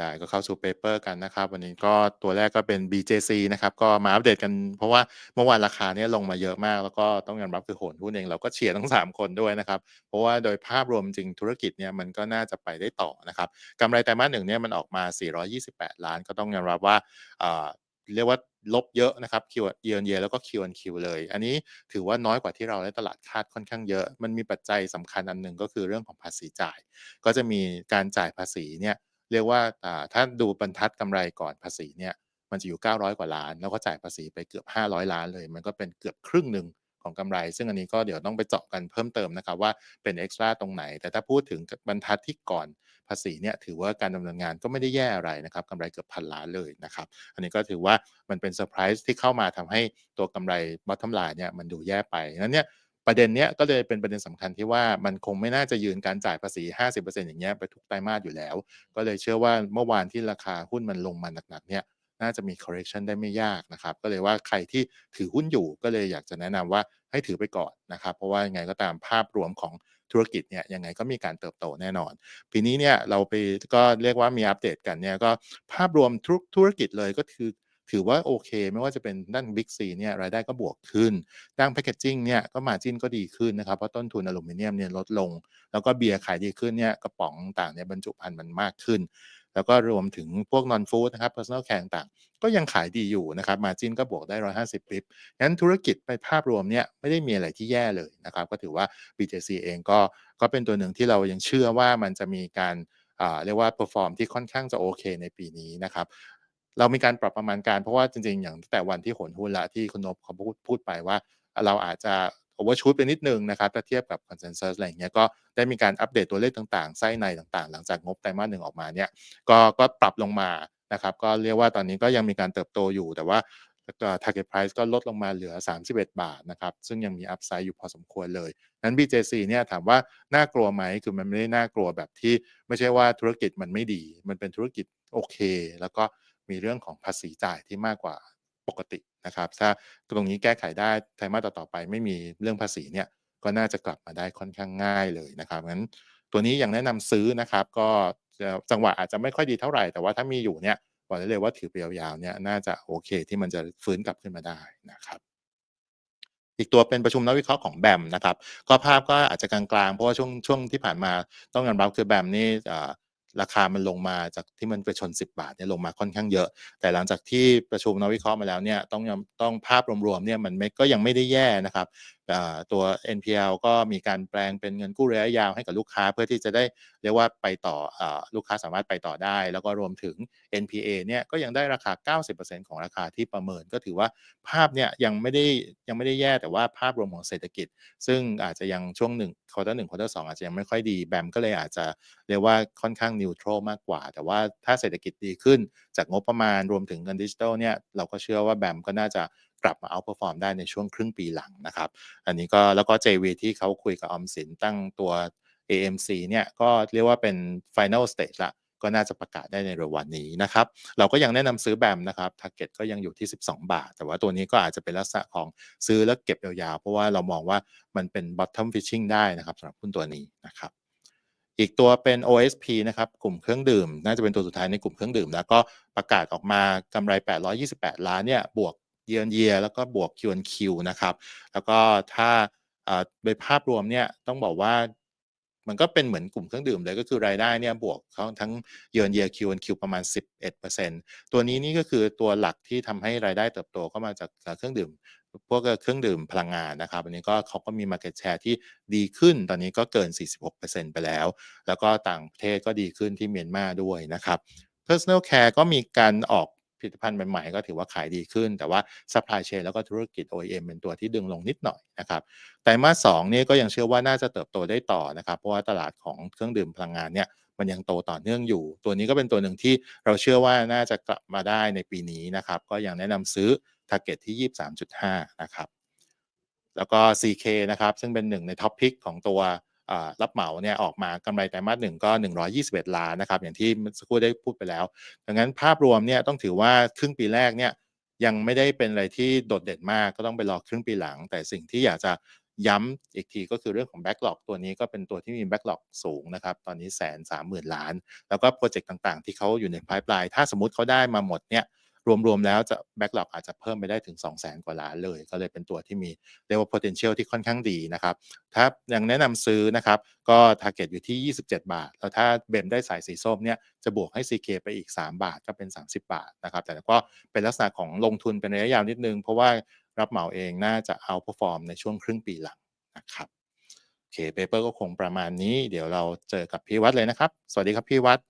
ได้ก็เข้าสู่เปเปอร์กันนะครับ วันนี้ก็ตัวแรกก็เป็น BJC นะครับ ก็มาอัปเดตกันเพราะว่าเมื่อวานราคาเนี่ยลงมาเยอะมาก แล้วก็ต้องยอมรับคือโหนหุ้นเองเราก็เชียร์ทั้ง 3 คนด้วยนะครับ เพราะว่าโดยภาพรวมจริงธุรกิจเนี่ยมันก็น่าจะไปได้ต่อนะครับกำไรไตรมาส1เนี่ยมันออกมา 428 ล้าน ก็ต้องยอมรับว่าเรียกว่าลบเยอะนะครับ Q year on year แล้วก็ Q on Q เลย อันนี้ถือว่าน้อยกว่าที่เราและตลาดคาดค่อนข้างเยอะ มันมีปัจจัยสำคัญอันหนึ่งก็คือเรื่องของภาษีจ่าย ก็จะมีการจ่ายภาษีเนี่ย เรียกว่าถ้าดูบรรทัดกำไรก่อนภาษีเนี่ยมันจะอยู่ 900 กว่าล้าน แล้วก็จ่ายภาษีไปเกือบ 500 ล้านเลย มันก็เป็นเกือบครึ่งหนึ่งของกำไร ซึ่งอันนี้ก็เดี๋ยวต้องไปเจาะกันเพิ่มเติมนะครับว่าเป็นเอ็กซ์ตร้าตรงไหน แต่ถ้าพูดถึงบรรทัดที่ก่อนภาษีเนี่ยถือว่าการดำเนินงานก็ไม่ได้แย่อะไรนะครับกำไรเกือบพันล้านเลยนะครับ อันนี้ก็ถือว่ามันเป็นเซอร์ไพรส์ที่เข้ามาทำให้ตัวกำไร bottom line เนี่ยมันดูแย่ไปนั้นเนี่ย ประเด็นเนี้ยก็เลยเป็นประเด็นสำคัญที่ว่ามันคงไม่น่าจะยืนการจ่ายภาษี 50%อย่างเงี้ยไปทุกไตรมาสอยู่แล้ว ก็เลยเชื่อว่าเมื่อวานที่ราคาหุ้นมันลงมาหนักๆเนี่ยน่าจะมี correction ได้ไม่ยากนะครับ ก็เลยว่าใครที่ถือหุ้นอยู่ก็เลยอยากจะแนะนำว่าให้ถือไปก่อนนะครับ เพราะว่ายังไงก็ตามภาพรวมของธุรกิจเนี่ยยังไงก็มีการเติบโตแน่นอน ปีนี้เนี่ยเราไปก็เรียกว่ามีอัปเดตกันเนี่ยก็ภาพรวมทุกธุรกิจเลยก็คือ ถือว่าโอเค ไม่ว่าจะเป็นด้าน Big C เนี่ยรายได้ก็บวกขึ้น ด้านแพ c เกจจิ้งเนี่ยก็มาจิ้นก็ดีขึ้นนะครับเพราะต้นทุนอลูมิเนียมเนี่ยลดลง แล้วก็เบียร์ขายดีขึ้นเนี่ยกระป๋องต่างเนี่ยบรรจุภัณฑ์มันมากขึ้น แล้วก็รวมถึงพวก non food นะครับ personal care ต่างก็ยังขายดีอยู่นะครับมาจิ้นก็บวกได้ 150 ปิบงั้นธุรกิจไปภาพรวมเนี่ยไม่ได้มีอะไรที่แย่เลยนะครับก็ถือว่า BJC เองก็ก็เป็นตัวหนึ่งที่เรายังเชื่อว่ามันจะมีการเรียกว่า perform ที่ค่อนข้างจะโอเคในปีนี้นะครับ เรามีการปรับประมาณการเพราะว่าจริงๆ อย่างตั้งแต่วันที่โหนหุ้นละที่คุณนพเขาพูดพูดไปว่า เราอาจจะ overshoot ไปนิดนึงนะครับถ้าเทียบกับ consensus อะไรอย่างเงี้ยก็ได้มีการอัปเดตตัวเลขต่างๆ ไส้ในต่างๆ หลังจากงบไตรมาสหนึ่งออกมาเนี่ยก็ก็ปรับลงมานะครับก็เรียกว่าตอนนี้ก็ยังมีการเติบโตอยู่แต่ว่า target price ก็ลดลงมาเหลือ 31 บาทนะครับ ซึ่งยังมี upside อยู่พอสมควรเลย นั้น BJC เนี่ยถามว่าน่ากลัวไหมคือมันไม่ได้น่ากลัวแบบที่ไม่ใช่ว่าธุรกิจมันไม่ดี มันเป็นธุรกิจโอเค แล้วก็ มีเรื่องของภาษีจ่ายที่มากกว่าปกตินะครับ ถ้าตรงนี้แก้ไขได้ไตรมาสต่อไปไม่มีเรื่องภาษีเนี่ยก็น่าจะกลับมาได้ค่อนข้างง่ายเลยนะครับงั้นตัวนี้ยังแนะนำซื้อนะครับ ก็จังหวะอาจจะไม่ค่อยดีเท่าไหร่แต่ว่าถ้ามีอยู่เนี่ยบอกได้เลยว่าถือไปยาวๆเนี่ยน่าจะโอเคที่มันจะฟื้นกลับขึ้นมาได้นะครับอีกตัวเป็นประชุมนักวิเคราะห์ของแบมนะครับ ก็ภาพก็อาจจะกลางๆ เพราะว่าช่วงช่วงที่ผ่านมาต้องยอมรับคือแบมนี่ ราคามันลงมาจากที่มันไปชน 10 บาทเนี่ยลงมาค่อนข้างเยอะ แต่หลังจากที่ประชุมนักวิเคราะห์มาแล้วเนี่ยต้องต้องภาพรวมๆเนี่ยมันไม่ก็ยังไม่ได้แย่นะครับ ตัว NPL ก็มีการแปลงเป็นเงินกู้ระยะยาวให้กับลูกค้าเพื่อที่จะได้เรียกว่าไปต่ออลูกค้าสามารถไปต่อได้ แล้วก็รวมถึง NPA เนี่ยก็ยังได้ราคา 90%ของราคาที่ประเมินก็ถือว่าภาพเนี่ยยังไม่ได้ยังไม่ได้แย่แต่ว่าภาพรวมของเศรษฐกิจ ซึ่งอาจจะยังช่วงหนึ่งควอเตอร์หนึ่งควอเตอร์สองอาจจะยังไม่ค่อยดีแบมก็เลยอาจจะเรียกว่าค่อนข้างนิวทรัลมากกว่า แต่ว่าถ้าเศรษฐกิจดีขึ้นจากงบประมาณรวมถึงเงินดิจิทัลเนี่ยเราก็เชื่อว่าแบมก็น่าจะ กลับมาเอา perform ได้ในช่วงครึ่งปีหลังนะครับ อันนี้ก็แล้วก็ JV ที่เขาคุยกับออมสินตั้งตัว AMC เนี่ยก็เรียกว่าเป็น final stage ละก็น่าจะประกาศได้ในเร็ววันนี้นะครับ เราก็ยังแนะนำซื้อแบมนะครับ target ก็ยังอยู่ที่ 12 บาท แต่ว่าตัวนี้ก็อาจจะเป็นลักษณะของซื้อแล้วเก็บยาวๆ เพราะว่าเรามองว่ามันเป็น bottom fishing ได้นะครับสำหรับหุ้นตัวนี้นะครับ อีกตัวเป็น OSP นะครับ กลุ่มเครื่องดื่ม น่าจะเป็นตัวสุดท้ายในกลุ่มเครื่องดื่ม แล้วก็ประกาศออกมากำไร 828 ล้านเนี่ย บวก year on year แล้วก็บวก Q on Q นะครับ แล้วก็ถ้าโดยภาพรวมเนี่ยต้องบอกว่ามันก็เป็นเหมือนกลุ่มเครื่องดื่มเลยก็คือรายได้เนี่ยบวกเขาทั้ง year on year Q on Q ประมาณ 11%ตัวนี้นี่ก็คือตัวหลักที่ทำให้รายได้เติบโตก็มาจากเครื่องดื่ม พวกเครื่องดื่มพลังงานนะครับอันนี้ก็เขาก็มี market share ที่ดีขึ้นตอนนี้ก็เกิน 46%ไปแล้ว แล้วก็ต่างประเทศก็ดีขึ้นที่เมียนมาด้วยนะครับ personal care ก็มีการออก ผลิตภัณฑ์ใหม่ๆ ก็ถือว่าขายดีขึ้น แต่ว่า supply chain แล้วก็ธุรกิจ OEM เป็นตัวที่ดึงลงนิดหน่อยนะครับไตรมาสสองนี่ก็ยังเชื่อว่าน่าจะเติบโตได้ต่อนะครับ เพราะว่าตลาดของเครื่องดื่มพลังงานเนี่ยมันยังโตต่อเนื่องอยู่ ตัวนี้ก็เป็นตัวหนึ่งที่เราเชื่อว่าน่าจะกลับมาได้ในปีนี้นะครับ ก็ยังแนะนำซื้อ target ที่ 23.5 นะครับ แล้วก็ CK นะครับ ซึ่งเป็นหนึ่งในท็อปพิกของตัว รับเหมาเนี่ยออกมากำไรไตรมาสหนึ่งก็ 121 ล้านนะครับอย่างที่สักครู่ได้พูดไปแล้วดังนั้นภาพรวมเนี่ยต้องถือว่าครึ่งปีแรกเนี่ยยังไม่ได้เป็นอะไรที่โดดเด่นมากก็ต้องไปรอครึ่งปีหลัง แต่สิ่งที่อยากจะย้ำอีกทีก็คือเรื่องของ Backlog ตัวนี้ก็เป็นตัวที่มี Backlog สูงนะครับ ตอนนี้130,000ล้าน แล้วก็พรเจกต์ต่างๆ ที่เขาอยู่ใน pipeline ถ้าสมมติเขาได้มาหมดเนี่ย รวมๆแล้วจะ Backlog อาจจะเพิ่มไปได้ถึง 200,000กว่าล้านเลย ก็เลยเป็นตัวที่มีเรียกว่า potential ที่ค่อนข้างดีนะครับ ถ้ายังแนะนำซื้อนะครับ ก็ทาร์เกตอยู่ที่ 27 บาท แล้วถ้า BEM ได้สายสีส้มเนี่ยจะบวกให้ CK ไปอีก 3 บาทก็เป็น 30 บาทนะครับ แต่ก็เป็นลักษณะของลงทุนเป็นระยะยาวนิดนึง เพราะว่ารับเหมาเองน่าจะ outperform ในช่วงครึ่งปีหลังนะครับโอเคเปเปอร์ก็คงประมาณนี้ เดี๋ยวเราเจอกับพี่วัดเลยนะครับ สวัสดีครับพี่วัด